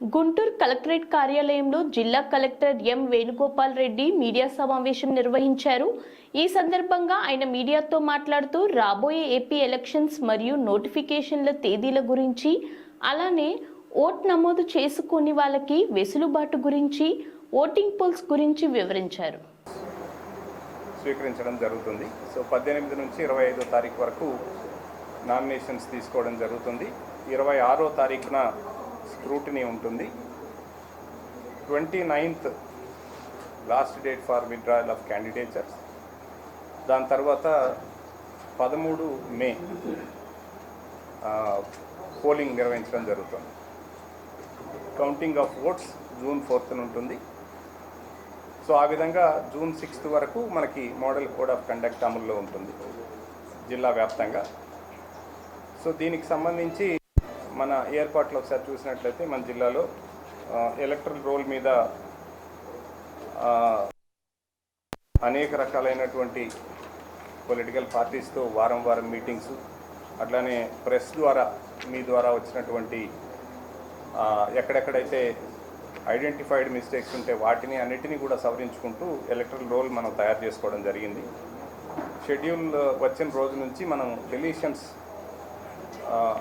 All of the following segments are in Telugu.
గుంటూరు కలెక్టరేట్ కార్యాలయంలో జిల్లా collector M Venugopal Reddy media సమావేశం నిర్వహించారు. ఈ సందర్భంగా ఆయన మీడియాతో మాట్లాడుతూ రాబోయే ఏపీ ఎలక్షన్స్ మరియు నోటిఫికేషన్ల తేదీల గురించి అలానే ఓట్ నమోదు చేసుకుని వాళ్ళకి వెసులుబాటు గురించి ఓటింగ్ పోల్స్ గురించి వివరించారు. స్వీకరించడం జరుగుతుంది. సో పద్దెనిమిది నుంచి ఇరవై ఐదో తారీఖు వరకు నామినేషన్స్ తీసుకోవడం జరుగుతుంది. ఇరవై ఆరో తారీఖున స్క్రూటినీ ఉంటుంది. Twenty ninth last date for withdrawal of candidatures దాని తర్వాత పదమూడు మే పోలింగ్ నిర్వహించడం జరుగుతుంది. కౌంటింగ్ ఆఫ్ ఓట్స్ జూన్ ఫోర్త్న ఉంటుంది. సో ఆ విధంగా జూన్ సిక్స్త్ వరకు మనకి మోడల్ కోడ్ ఆఫ్ కండక్ట్ అమల్లో ఉంటుంది. జిల్లా వ్యాప్తంగా. సో దీనికి సంబంధించి మన ఏర్పాట్లు ఒకసారి చూసినట్లయితే మన జిల్లాలో ఎలక్ట్రల్ రోల్ మీద అనేక రకాలైనటువంటి పొలిటికల్ పార్టీస్తో వారం వారం మీటింగ్స్ అట్లానే ప్రెస్ ద్వారా మీ ద్వారా వచ్చినటువంటి ఎక్కడెక్కడైతే ఐడెంటిఫైడ్ మిస్టేక్స్ ఉంటే వాటిని అన్నిటినీ కూడా సవరించుకుంటూ ఎలక్ట్రల్ రోల్ మనం తయారు చేసుకోవడం జరిగింది. షెడ్యూల్ వచ్చిన రోజు నుంచి మనం డెలీషన్స్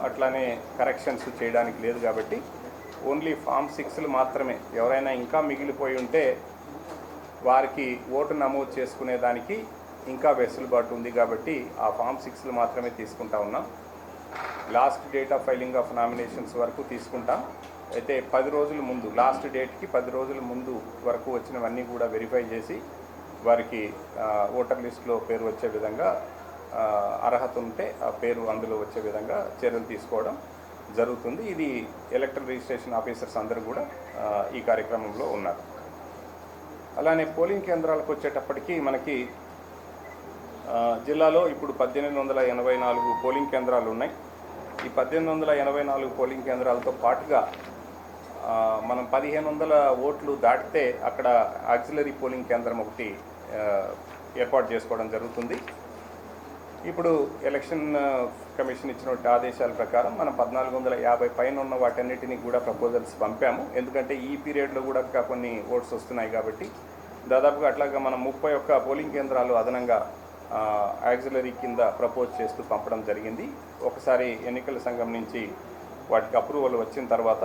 అట్లానే కరెక్షన్స్ చేయడానికి లేదు కాబట్టి ఓన్లీ ఫామ్ సిక్స్లు మాత్రమే. ఎవరైనా ఇంకా మిగిలిపోయి ఉంటే వారికి ఓటు నమోదు చేసుకునే దానికి ఇంకా వెసులుబాటు ఉంది కాబట్టి ఆ ఫామ్ సిక్స్లు మాత్రమే తీసుకుంటా ఉన్నాం. Last date of filing of nominations వరకు తీసుకుంటాం. అయితే పది రోజుల ముందు లాస్ట్ డేట్కి పది రోజుల ముందు వరకు వచ్చినవన్నీ కూడా వెరిఫై చేసి వారికి ఓటర్ లిస్టులో పేరు వచ్చే విధంగా అర్హత ఉంటే ఆ పేరు అందులో వచ్చే విధంగా చర్యలు తీసుకోవడం జరుగుతుంది. ఇది ఎలక్ట్రల్ రిజిస్ట్రేషన్ ఆఫీసర్స్ అందరూ కూడా ఈ కార్యక్రమంలో ఉన్నారు. అలానే పోలింగ్ కేంద్రాలకు వచ్చేటప్పటికీ మనకి జిల్లాలో ఇప్పుడు పద్దెనిమిది వందల ఎనభై నాలుగు పోలింగ్ కేంద్రాలు ఉన్నాయి. ఈ పద్దెనిమిది వందల ఎనభై నాలుగు పోలింగ్ కేంద్రాలతో పాటుగా మనం పదిహేను వందల ఓట్లు దాటితే అక్కడ ఆక్సిలరీ పోలింగ్ కేంద్రం ఒకటి ఏర్పాటు చేసుకోవడం జరుగుతుంది. ఇప్పుడు ఎలక్షన్ కమిషన్ ఇచ్చినటువంటి ఆదేశాల ప్రకారం మనం పద్నాలుగు వందల యాభై పైన ఉన్న వాటన్నిటిని కూడా ప్రపోజల్స్ పంపాము. ఎందుకంటే ఈ పీరియడ్లో కూడా కొన్ని ఓట్స్ వస్తున్నాయి కాబట్టి దాదాపుగా అట్లాగా మనం ముప్పై ఒక్క పోలింగ్ కేంద్రాలు అదనంగా యాక్సిలరీ కింద ప్రపోజ్ చేస్తూ పంపడం జరిగింది. ఒకసారి ఎన్నికల సంఘం నుంచి వాటికి అప్రూవల్ వచ్చిన తర్వాత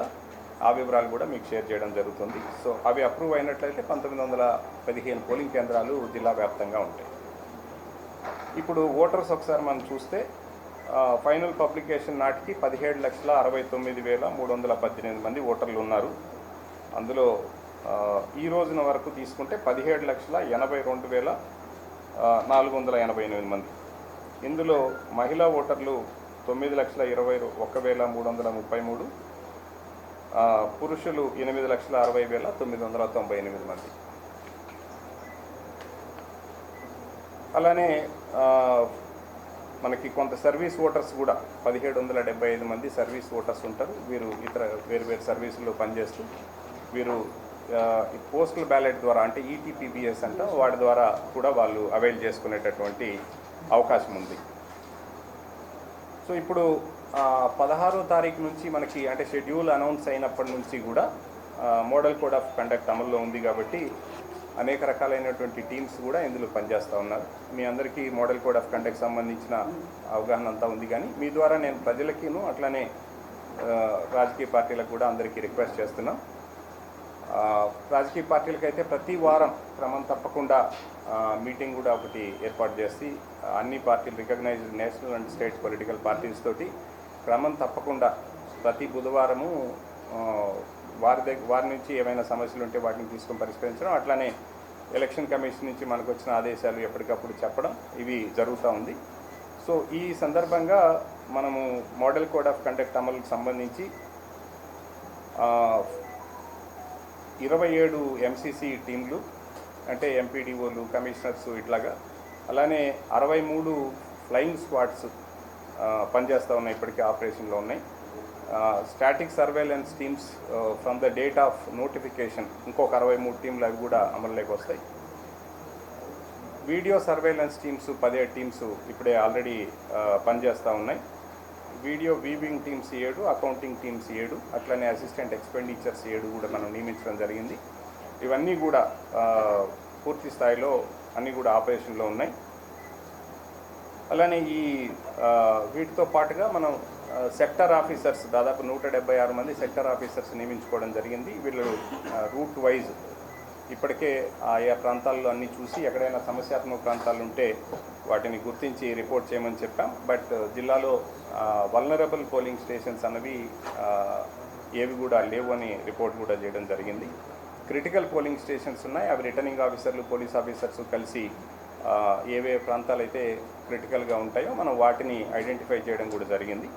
ఆ వివరాలు కూడా మీకు షేర్ చేయడం జరుగుతుంది. సో అవి అప్రూవ్ అయినట్లయితే పంతొమ్మిది వందల పదిహేను పోలింగ్ కేంద్రాలు జిల్లా వ్యాప్తంగా ఉంటాయి. ఇప్పుడు ఓటర్స్ ఒకసారి మనం చూస్తే ఫైనల్ పబ్లికేషన్ నాటికి పదిహేడు లక్షల అరవై తొమ్మిది వేల మూడు వందల పద్దెనిమిది మంది ఓటర్లు ఉన్నారు. అందులో ఈ రోజున వరకు తీసుకుంటే పదిహేడు లక్షల ఎనభై రెండు వేల నాలుగు వందల ఎనభై ఎనిమిది మంది. ఇందులో మహిళా ఓటర్లు తొమ్మిది లక్షల ఇరవై ఒక వేల మూడు వందల ముప్పై మూడు పురుషులు ఎనిమిది లక్షల అరవై వేల తొమ్మిది వందల తొంభై ఎనిమిది మంది. అలానే మనకి కొంత సర్వీస్ ఓటర్స్ కూడా పదిహేడు వందల డెబ్బై ఐదు మంది సర్వీస్ ఓటర్స్ ఉంటారు. వీరు ఇతర వేరు వేరు సర్వీసుల్లో పనిచేస్తూ వీరు ఈ పోస్టల్ బ్యాలెట్ ద్వారా అంటే ఈటీపీబీఎస్ అంట వాటి ద్వారా కూడా వాళ్ళు అవైల్ చేసుకునేటటువంటి అవకాశం ఉంది. సో ఇప్పుడు పదహారో తారీఖు నుంచి మనకి అంటే షెడ్యూల్ అనౌన్స్ అయినప్పటి నుంచి కూడా మోడల్ కోడ్ ఆఫ్ కండక్ట్ అమల్లో ఉంది కాబట్టి అనేక రకాలైనటువంటి టీమ్స్ కూడా ఇందులో పనిచేస్తూ ఉన్నారు. మీ అందరికీ మోడల్ కోడ్ ఆఫ్ కండక్ట్ సంబంధించిన అవగాహన అంతా ఉంది కానీ మీ ద్వారా నేను ప్రజలకిను అట్లానే రాజకీయ పార్టీలకు కూడా అందరికీ రిక్వెస్ట్ చేస్తున్నాం. రాజకీయ పార్టీలకైతే ప్రతి వారం క్రమం తప్పకుండా మీటింగ్ కూడా ఒకటి ఏర్పాటు చేసి అన్ని పార్టీలు recognised national and state political parties తోటి క్రమం తప్పకుండా ప్రతి బుధవారము వారి దగ్గర వారి నుంచి ఏమైనా సమస్యలు ఉంటే వాటిని తీసుకొని పరిష్కరించడం అట్లానే ఎలక్షన్ కమిషన్ నుంచి మనకు వచ్చిన ఆదేశాలు ఎప్పటికప్పుడు చెప్పడం ఇవి జరుగుతూ ఉంది. సో ఈ సందర్భంగా మనము మోడల్ కోడ్ ఆఫ్ కండక్ట్ అమలుకు సంబంధించి ఇరవై ఏడు ఎంసీసీ టీంలు అంటే ఎంపీడీఓలు కమిషనర్స్ ఇట్లాగా అలానే అరవై మూడు ఫ్లయింగ్ స్క్వాడ్స్ పనిచేస్తూ ఉన్నాయి ఇప్పటికీ ఆపరేషన్లో ఉన్నాయి. Static surveillance teams from the date of notification ఇంకొక అరవై మూడు టీంలు అవి కూడా అమలులోకి వస్తాయి. వీడియో సర్వేలెన్స్ టీమ్స్ పదిహేడు టీమ్స్ ఇప్పుడే ఆల్రెడీ పనిచేస్తూ ఉన్నాయి. వీడియో వీవింగ్ టీమ్స్ ఏడు అకౌంటింగ్ టీమ్స్ ఏడు అట్లనే అసిస్టెంట్ ఎక్స్పెండిచర్స్ ఏడు కూడా మనం నియమించడం జరిగింది. ఇవన్నీ కూడా పూర్తి స్థాయిలో అన్నీ కూడా ఆపరేషన్లో ఉన్నాయి. అలానే ఈ వీటితో పాటుగా మనం సెక్టర్ ఆఫీసర్స్ దాదాపు నూట డెబ్బై ఆరు మంది సెక్టర్ ఆఫీసర్స్ నియమించుకోవడం జరిగింది. వీళ్ళు రూట్ వైజ్ ఇప్పటికే ఆయా ప్రాంతాల్లో అన్నీ చూసి ఎక్కడైనా సమస్యాత్మక ప్రాంతాలు ఉంటే వాటిని గుర్తించి రిపోర్ట్ చేయమని చెప్పాం. బట్ జిల్లాలో వల్నరబుల్ పోలింగ్ స్టేషన్స్ అన్నవి ఏవి కూడా లేవు అని రిపోర్ట్ కూడా చేయడం జరిగింది. క్రిటికల్ పోలింగ్ స్టేషన్స్ ఉన్నాయి. అవి రిటర్నింగ్ ఆఫీసర్లు పోలీస్ ఆఫీసర్స్ కలిసి ఏవే ప్రాంతాలు అయితే క్రిటికల్గా ఉంటాయో మనం వాటిని ఐడెంటిఫై చేయడం కూడా జరిగింది.